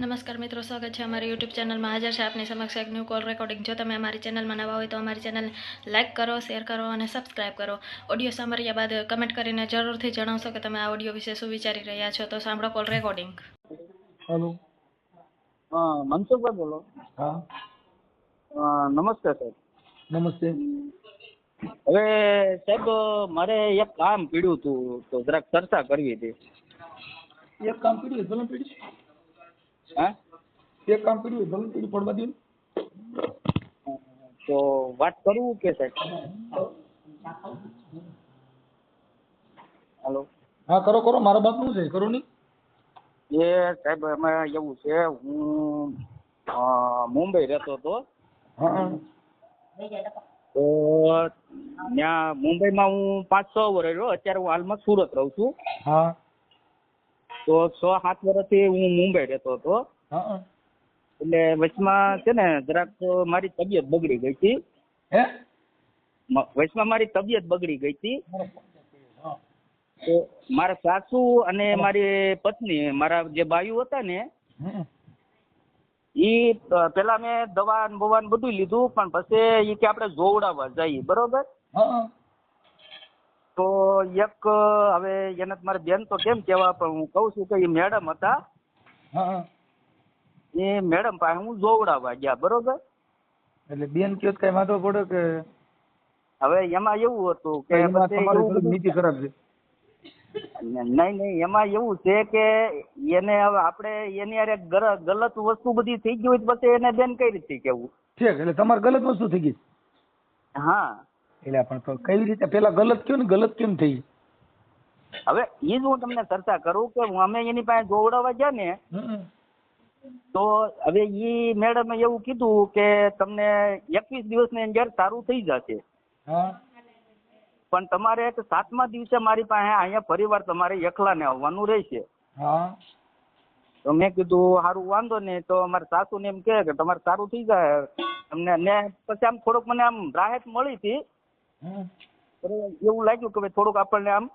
નમસ્કાર મિત્રો સ્વાગત છે અમારી યુટ્યુબ ચેનલમાં. હાજર છે આપની સમક્ષ એક ન્યૂ કોલ રેકોર્ડિંગ જો તમે અમારી ચેનલમાં નવા હોય તો અમારી ચેનલ લાઇક કરો શેર કરો અને સબસ્ક્રાઇબ કરો. ઓડિયો સાંભળ્યા બાદ કમેન્ટ કરીને જરૂરથી જણાવશો કે તમે આ ઓડિયો વિશે શું વિચારી રહ્યા છો. તો સાંભળો કોલ રેકોર્ડિંગ હેલો હા મનસુખભાઈ બોલો. હા. નમસ્તે સાહેબ. નમસ્તે. હવે સાહેબ મારે એક કામ પીડ્યું હતું તો જરાક ચર્ચા કરવી હતી. એક કામ પીડ્યું ભલે પીડી હા? એક કામ કર્યું ભલે પીડી પડવા દે. તો વાત કરું કે સાહેબ? હેલો. હા કરો કરો મારા બાપનું છે કરો નહીં. એ સાહેબ એમાં એવું છે હું મુંબઈ રહેતો હતો. તો ત્યાં મુંબઈમાં હું પાંચ છ વર્ષ રહ્યો અત્યારે હું હાલમાં સુરત રહું છું. હા. તો છ સાત વર્ષથી હું મુંબઈ રહેતો હતો. એટલે વચમાં છે ને જરાક મારી તબિયત બગડી ગઈ હતી. વચમાં મારી તબિયત બગડી ગઈ હતી. તો મારા સાસુ અને મારી પત્ની મારા જે બાયુ હતા ને ઈ પેલા મેં દવા બવાન બધું લીધું પણ પછી ઈ કે આપણે જોવડાવવા જઈએ બરોબર? તો એક હવે એને મારે બેન તો કેમ કેવા પણ હું કઉ છું કે એ મેડમ હતા. એ મેડમ પાસે હું જોવડાવવા ગયા બરોબર? એટલે બેન કયો કઈ વાંધો પડે કે? હવે એમાં એવું હતું કે નીતિ ખરાબ છે. નહીં નહીં એમાં એવું છે કે એને હવે આપણે એની અરે ગલત વસ્તુ બધી થઈ ગઈ હોય પછી એને બેન કઈ રીતે કેવું ઠીક એટલે તમારે ગલત વસ્તુ થઈ ગઈ. હા. એટલે પણ કઈ રીતે? પેલા ગલત કયો ને ગલત કેમ થઈ? હવે એ જ હું તમને ચર્ચા કરું કે અમે એની પાસે જોવડાવવા ગયા ને તો હવે એ મેડમે એવું કીધું કે તમને એકવીસ દિવસની અંદર સારું થઈ જશે. પણ તમારે એક સાતમા દિવસે મારી પાસે અહીંયા ફરીવાર તમારે એકલાને આવવાનું રહેશે. તો મેં કીધું સારું વાંધો નહીં. તો મારા સાસુને એમ કે તમારે સારું થઈ જાય. તમને ને પછી આમ થોડુંક મને આમ રાહત મળી હતી. બરોબર. એવું લાગ્યું કે થોડુંક આપણને આમ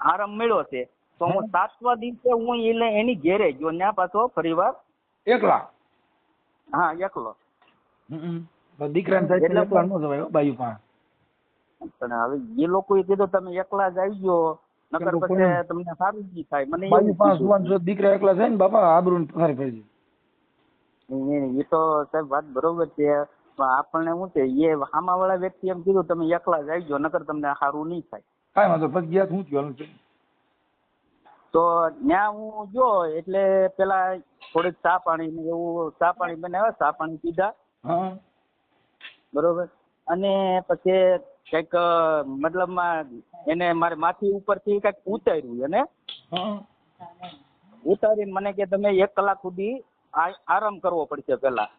આરામ મળ્યો છે. તો હું સાતમા દિવસે હું એને એની ઘેરે ગયો. ત્યાં પાછો ફરીવાર એકલા? હા એકલો. દીકરાને થાય એટલે એકલા ન જવાય બાયુ પાસે પણ હવે એ લોકોએ કીધું તમે એકલા જ આવી ગયો નકર પછી તમને સારું જ થાય. મને બાયુ એવું સુવાન જો દીકરા એકલા થાય ને બાપા આબરૂ ફરી ફરી નહીં, નહીં, એ તો સાહેબ વાત બરોબર છે. પણ આપણને શું છે એ સામાવાળા વ્યક્તિ એમ કીધું તમે એકલા જ આવી નકર તમને સારું નહીં થાય. કાંઈ વાંધો પછી ગયા તો થયું? તો ત્યાં હું જો એટલે પેલા થોડીક ચા પાણી એવું ચા પાણી બનાવ્યા ચા પાણી પીધા. બરોબર. અને પછી કંઈક મતલબ મતલબમાં એને મારે માથી ઉપરથી કંઈક ઉતાર્યું એને. ઉતારી ઉતારીને મને કે તમે એક કલાક સુધી આરામ કરવો પડશે પેલા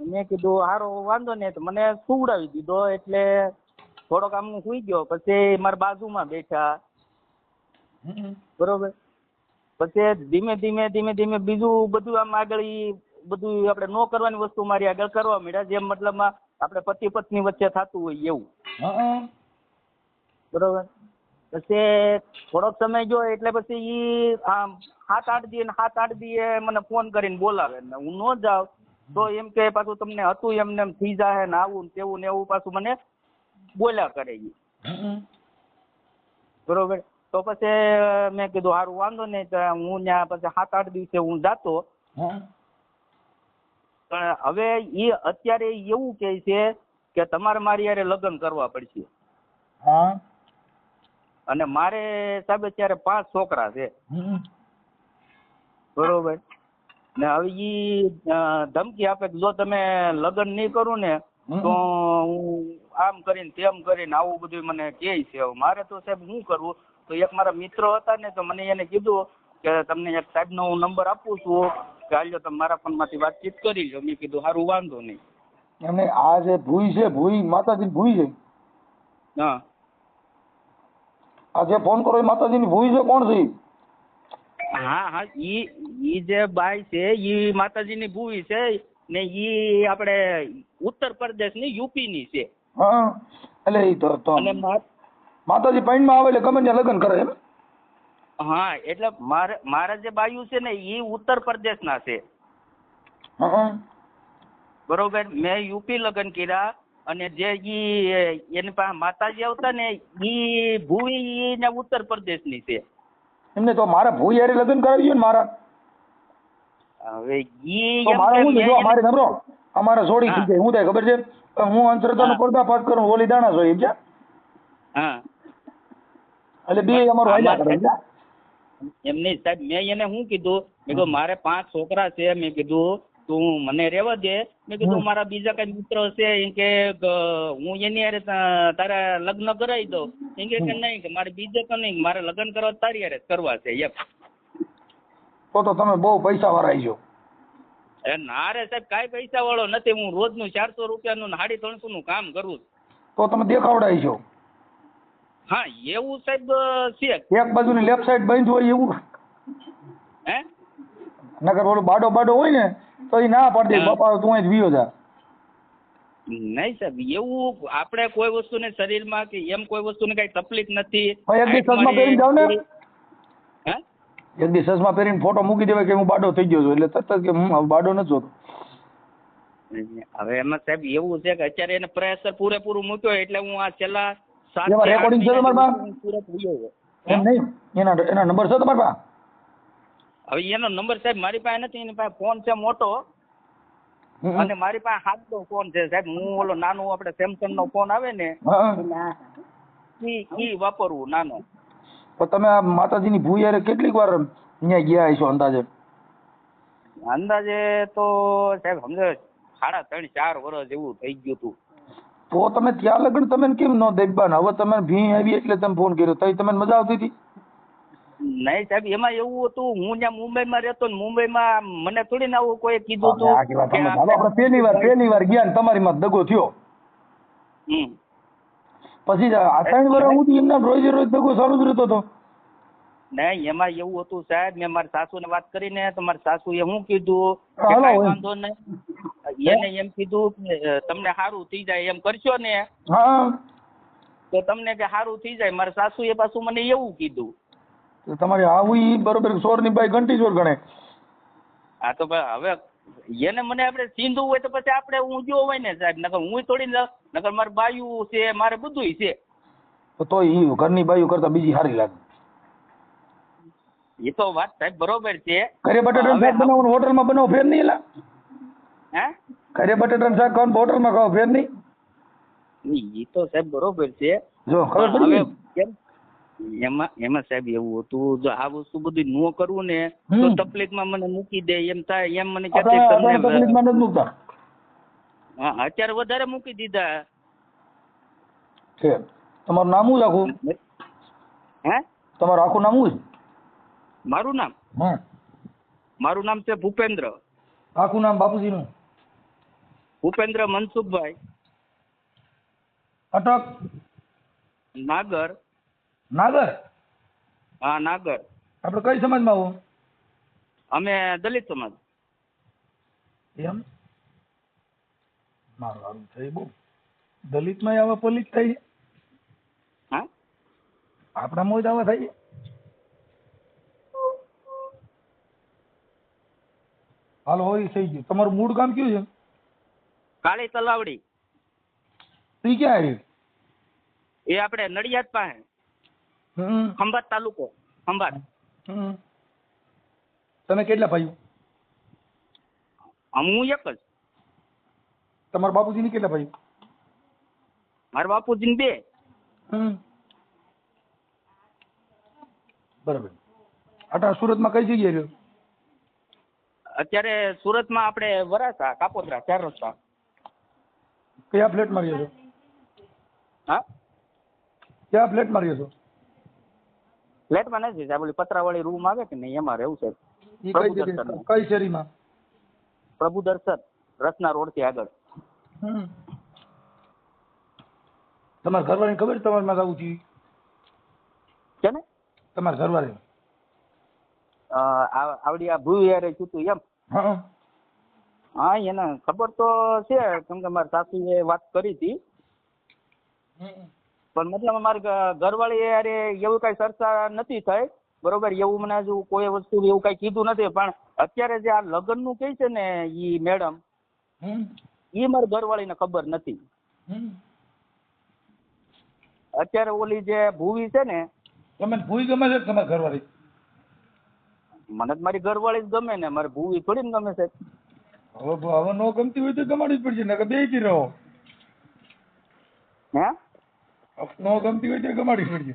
મેં કીધું હારો વાંધો નહીં. તો મને સુવડાવી દીધો એટલે થોડોક આમ હું સુઈ ગયો. પછી મારા બાજુમાં બેઠા. બરોબર? પછી ધીમે ધીમે ધીમે ધીમે બીજું બધું આમ આગળ ઈ બધું આપણે નો કરવાની વસ્તુ મારી આગળ કરવા માંડ્યા જેમ મતલબ આપણે પતિ પત્ની વચ્ચે થતું હોય એવું. બરોબર? પછી થોડોક સમય ગયો એટલે પછી ઈ આમ સાત આઠ દી સાત આઠ દી મને ફોન કરીને બોલાવે ને હું ન જાઉં. તો એમ કે પાછું તમને હતું એમને એમ થઈ જાહે ને આવું ને તેવું ને એવું પાછું મને બોલ્યા કરે એ બરોબર? તો પછી મેં કીધું સારું વાંધો નહીં તો હું ત્યાં પછી સાત આઠ દિવસે હું જાતો. પણ હવે એ અત્યારે એવું કે છે કે તમારે મારી યારે લગ્ન કરવા પડશે. અને મારે સાહેબ અત્યારે પાંચ છોકરા છે. બરોબર? ને હવે ઈ ધમકી આપે કે જો તમે લગ્ન નહીં કરું ને તો હું આમ કરીને તેમ કરીને આવું બધું મને કહે છે. મારે તો સાહેબ શું કરવું? તો એક મારા મિત્ર હતા ને તો મને એને કીધું કે તમને એક સાહેબનો હું નંબર આપું છું કે હાલ્યો તમે મારા ફોનમાંથી વાતચીત કરી લો. મેં કીધું સારું વાંધો નહીં. એમને આ જે ભૂઈ છે ભૂઈ માતાજી ભૂઈ છે? હા. આ જે ફોન કરો એ માતાજીની ભૂઈ છે કોણ છે? હા હા ઈ ઈ જે બાઈ છે ઈ માતાજીની ભૂવી છે ને ઈ આપણે ઉત્તર પ્રદેશની યુપીની છે. હા એટલે ઈ તો તો અને માતાજી પૈણમાં આવે એટલે ગમે ત્યાં લગ્ન કરે એમ? હા એટલે મારે મારા જે બાયુ છે ને એ ઉત્તર પ્રદેશના છે. બરોબર મેં યુપી લગ્ન કર્યા અને જે ઈ એની પાસે માતાજી આવતા ને ઈ ભૂવી ઈ ને ઉત્તર પ્રદેશની છે. એમને તો મારા ભૂઈ હારે લગ્ન કરાવી ને મારા. હવે ઈ તો મારે મેં જો મારે અમારે અમારા જોડી થઈ જાય હું થાય ખબર છે? હું અંતરતાનો હા. પર્દાફાશ કરું ઓલી દાણા એમ છે? હા. એટલે બે અમારું હાલ્યા કરે છે? એમ સાહેબ મેં એને શું કીધું? મેં કીધું મારે પાંચ છોકરા છે. મેં કીધું તું મને રહેવા દે. મેં કીધું મારા બીજા કઈ મિત્ર છે એમ કે હું એની યારે તારા લગ્ન કરાવી દઉં. એમ કે નહીં કે મારે બીજે તો નહીં મારે લગ્ન કરવા તારી હારે કરવા છે એમ. તો તો તમે બહુ પૈસા વાળા છો એ ના રે સાહેબ કાંઈ પૈસા વાળો નથી. હું રોજનું ચારસો રૂપિયાનું નું સાડી ત્રણસો નું કામ કરું તો તમે દેખાવડાવી છો હા એવું સાહેબ છે. એક બાજુની લેફ્ટ સાઈડ બંધ હોય એવું. હે? નગર ઓલું બાડો બાડો હોય ને તો એ ના પાડી દે બાપા તું અહીં વિયો જા. નહીં સાહેબ એવું આપણે કોઈ વસ્તુને શરીરમાં કે એમ કોઈ વસ્તુને કઈ તકલીફ નથી. એક દિવસ ચશ્મા પહેરીને જાઓ ને. હે? એક દિવસ ચશ્મા પહેરીને ફોટો મૂકી દેવાય કે હું બાડો થઈ ગયો છું એટલે તરત કે હું બાડો નથી જોતો. હવે એમાં સાહેબ એવું છે કે અત્યારે એને પ્રેશર પૂરેપૂરું મૂક્યો એટલે હું આ છેલ્લા સાત recording છે તમારા જેવું ગયો. એમ નહીં? એના એના નંબર છે તમારા પાસે હવે એનો નંબર સાહેબ મારી પાસે નથી એની પાસે ફોન છે મોટો. અને મારી પાસે હાથનો ફોન છે સાહેબ. હું ઓલો નાનો આપણે સેમસંગ નો ફોન આવે ને ઈ ઈ વાપરવું નાનો. પણ તમે આ માતાજીની ભૂયારે કેટલીક વાર અહીંયા ગયા છો અંદાજે? અંદાજે તો સાહેબ સમજો સાડા ત્રણ ચાર વર્ષ જેવું થઈ ગયું હતું. તો તમે ત્યાં લગન તમે કેમ ન દેખબાન હવે તમે ભી આવી એટલે તમે ફોન કર્યો. તઈ તમને મજા આવતી હતી? નહીં સાહેબ એમાં એવું હતું હું જ્યાં મુંબઈમાં રહેતો ને મુંબઈમાં મને થોડી ના આવું કોઈ કીધું હતું આપણે પહેલી વાર પહેલી વાર ગયા ને તમારી માં દગો થયો. પછી આ ત્રણ વર્ષ સુધી એમના રોજ રોજ દગો ચાલુ જ રહેતો હતો. નહીં એમાં એવું હતું સાહેબ મેં મારા સાસુ ને વાત કરીને તો સાસુ એ શું કીધું કાંઈ. વાંધો નહીં. એને એમ કીધું કે તમને સારું થઈ જાય એમ કરશો ને. તો તમને કે સારું થઈ જાય મારા સાસુ એ પાછું મને એવું કીધું. તો તમારે આવું ઈ બરોબર સોરની બાઈ ઘંટી ચોર ગણે હા તો ભાઈ હવે એને મને આપણે સીંધું હોય તો પછી આપણે હું જો હોય ને સાહેબ? નકર હું થોડી નકર મારે બાયું છે મારે બધું છે. તો ઈ ઘરની બાઈઓ કરતા બીજી સારી લાગે. એ તો વાત સાહેબ બરોબર છે. ઘરે બટાટાનું શાક બનાવવાનું હોટલમાં બનાવો ફેર નહીં એલા. હે? ઘરે બટાટાનું શાક ખાવાનું હોટલમાં ખાવ ફેર નહીં. એ તો સાહેબ બરોબર છે. જો ખબર પડી કેમ? એમાં એમાં સાહેબ એવું હતું જો આ વસ્તુ બધું નો કરવું ને તો તકલીફમાં મને મૂકી દે એમ થાય એમ મને આપણે તમને તકલીફમાં નથી મૂકતા. હા, અત્યારે વધારે મૂકી દીધા. છે. તમારું નામ શું છે હે? તમારું આખું નામ શું મારું નામ? હા મારું નામ છે ભૂપેન્દ્ર. આખું નામ બાપુજીનું? ભૂપેન્દ્ર મનસુખભાઈ. અટક. નાગર. નાગર? હા નાગર. આપણે કઈ સમાજમાં આવો? અમે દલિત સમાજ. એમ? મારું સારું થઈ બહુ દલિતમાં આવા પલિત થાય હા? આપણા મોજ આવા થઈ? હાલો હોય થઈ ગયું. તમારું મૂળ ગામ કયું છે? કાળી તલાવડી. ઈ ક્યાં આવ્યું એ આપણે નડિયાદ પાસે. ખંભાત તાલુકો ખંભાત. તમે કેટલા ભાઈઓ? હું એક જ. તમારા બાપુજીની કેટલા ભાઈઓ? મારા બાપુજી બે. હમ. બરાબર. અટા સુરતમાં કઈ જગ્યાએ રહ્યો? અત્યારે સુરતમાં આપણે વરાસા કાપોદ્રા ચાર રસ્તા. કયા ફ્લેટમાં રહ્યો છો? હા? કયા ફ્લેટમાં રહ્યો છો? ફ્લેટમાં નથી સાહેબ ઓલી પતરાવાળી રૂમ આવે કે નહીં એમાં રહેવું છે. પ્રભુ દર્શન. કઈ શેરીમાં? પ્રભુ દર્શન રસના રોડથી આગળ. તમારા ઘરવાળીને ખબર તમારે માં આવું થયું? છે ને તમારા ઘરવાળી આવડી આ ભૂ યારે છૂતું એમ. હા. એને ખબર તો છે કેમ કે મારા સાસુએ વાત કરી હતી. પણ મતલબ મારી ઘરવાળી અરે એવું કઈ ચર્ચા નથી થઈ. બરોબર? એવું મને હજુ કોઈ વસ્તુ એવું કઈ કીધું નથી. પણ અત્યારે જે આ લગ્નનું કહે છે ને ઈ મેડમ ઈ મારી ઘરવાળીને ખબર નથી. અત્યારે ઓલી જે ભૂવી છે ને તમે ભૂવી ગમે છે કે તમારી ઘરવાળી? મને તો મારી ઘરવાળી જ ગમે ને. મારી ભૂવી થોડી ને ગમે છે. હવે હવે નો ગમતી હોય તો ગમાડવી જ પડશે નકર બેસી રહો. હે? નો ગમતી હોય તો ગમાડી પડશે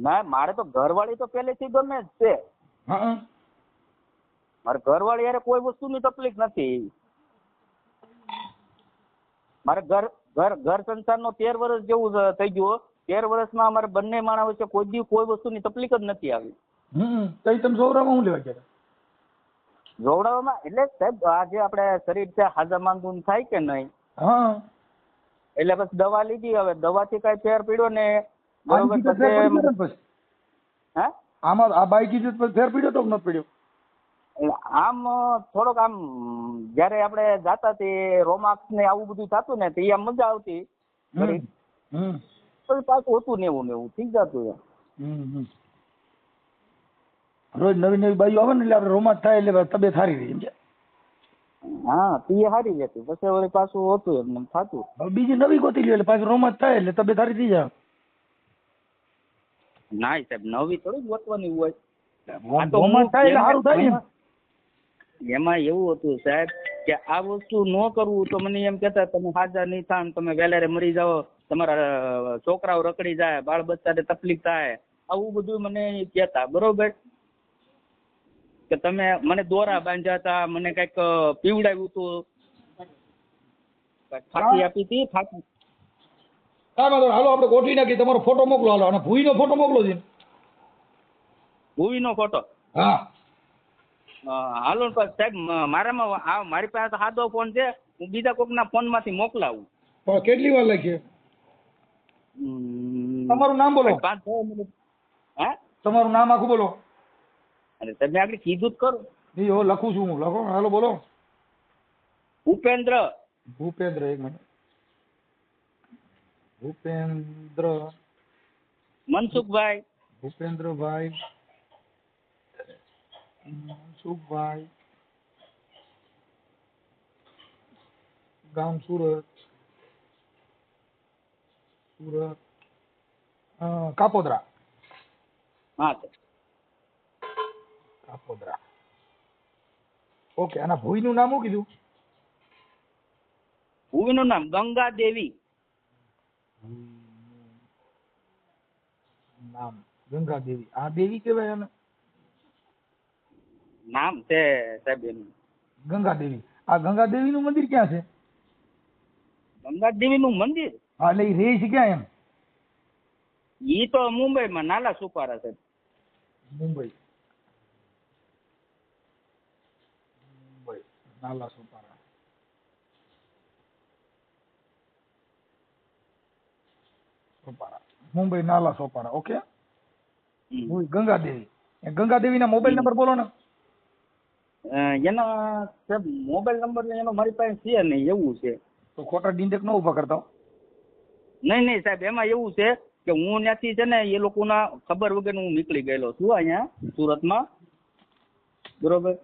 ના મારે તો ઘરવાળી તો પહેલેથી ગમે જ છે. હા. મારે ઘરવાળી યારે કોઈ વસ્તુની તકલીફ નથી. મારે ઘર ઘર ઘર સંસારનો તેર વર્ષ જેવું થઈ ગયું તેર વર્ષમાં અમારે બંને માણસ વચ્ચે કોઈ દી કોઈ વસ્તુની તકલીફ જ નથી આવી. હમ તઈ તમે સૌરામાં હું લેવા ગયા જોવડાવવામાં એટલે સાહેબ આજે આપણે શરીર છે હાજા માંદુન થાય કે નહીં? હા. એટલે બસ દવા લીધી હવે દવાથી કઈ ફેર પીડ્યો ને બરોબર પછી હે? આમાં આ બાઈકી કીધું ફેર પીડ્યો તો નથી પડ્યો? આમ થોડોક આમ જયારે આપણે જાતા તે રોમાક્સ ને આવું બધું થતું ને તે આમ મજા આવતી. પછી પાછું હતું ને એવું ને એવું ઠીક જતું એમ. રોજ નવી નવી બાઈઓ આવે ને એટલે આપણે રોમાંચ થાય એટલે તબિયત સારી રહી સમજ્યા? હા તી હારી જતી પછી વળી પાછું હતું એમ થતું. હવે બીજી નવી ગોતી લ્યો એટલે પાછું રોમાંચ થાય એટલે તબિયત સારી થઈ જાય. ના સાહેબ નવી થોડી ગોતવાની હોય. આ તો થાય એટલે સારું થાય ને એમાં- એમાં એવું હતું સાહેબ કે આ વસ્તુ ન કરવું તો મને એમ કહેતા તમે હાજર નહીં થાય તમે વેલારે મરી જાઓ. તમારા છોકરાઓ રખડી જાય બાળ બચ્ચાને તકલીફ થાય. આવું બધું મને કહેતા બરોબર? કે તમે મને દોરા બાંધ્યા હતા મને કંઈક પીવડાવ્યું હતું? ફાંકી આપી હતી? ફાંકી. કાંઈ વાંધો હાલો આપણે ગોઠવી નાખીએ. તમારો ફોટો મોકલો. હાલો અને ભૂઈનો ફોટો મોકલો છે. મૂવીનો ફોટો? હા. હાલો ને સાહેબ મારામાં આ મારી પાસે તો સાદો ફોન છે. હું બીજા કોકના ફોનમાંથી મોકલાવું. પણ કેટલી વાર લાગશે તમારું નામ બોલો. પાંચ છ મિનિટ. હે? તમારું નામ આખું બોલો. અરે તમે આગળ કીધું જ કરો. નહીં હો લખું છું હું. લખો હાલો બોલો. ભૂપેન્દ્ર. ભૂપેન્દ્ર એક મિનિટ. ભૂપેન્દ્ર. મનસુખભાઈ. ભૂપેન્દ્રભાઈ. મનસુખભાઈ. ગામ સુરત. સુરત. કાપોદ્રા. હા સર કાપોદ્રા ઓકે આના ભૂઈનું નામ શું કીધું? ભૂવીનું નામ ગંગા દેવી નામ ગંગા દેવી આ દેવી કહેવાય એને નામ છે સાહેબ એનું. ગંગા દેવી આ ગંગા દેવીનું મંદિર ક્યાં છે? ગંગા દેવીનું મંદિર? હા એટલે એ રહે છે ક્યાં એમ? ઈ તો મુંબઈમાં નાલા સુપારા છે. મુંબઈ. મુંબઈ નાલા સોપારા મુંબઈ નાલા સોપારા ઓકે ગંગાદેવી ગંગાદેવી ના મોબાઈલ નંબર બોલો ને એનો સાહેબ મોબાઈલ નંબર એનો મારી પાસે છે નહીં એવું છે. તો ખોટા ડિંડક ન ઊભા કરતા નહીં નહીં સાહેબ એમાં એવું છે કે હું ત્યાંથી છે ને એ લોકોના ખબર વગર હું નીકળી ગયેલો છું અહીંયા સુરતમાં. બરોબર?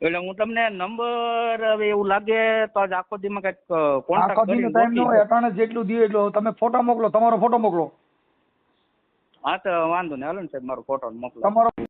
એટલે હું તમને નંબર હવે એવું લાગે તો આજ આખો દીમાં કંઈક કોન્ટેક્ટ કરીને ટાઈમ નો હોય અટાણે જેટલું દે એટલું. તમે ફોટો મોકલો તમારો ફોટો મોકલો. હા તો વાંધો નહીં. હાલો ને સાહેબ મારો ફોટો મોકલો. તમારો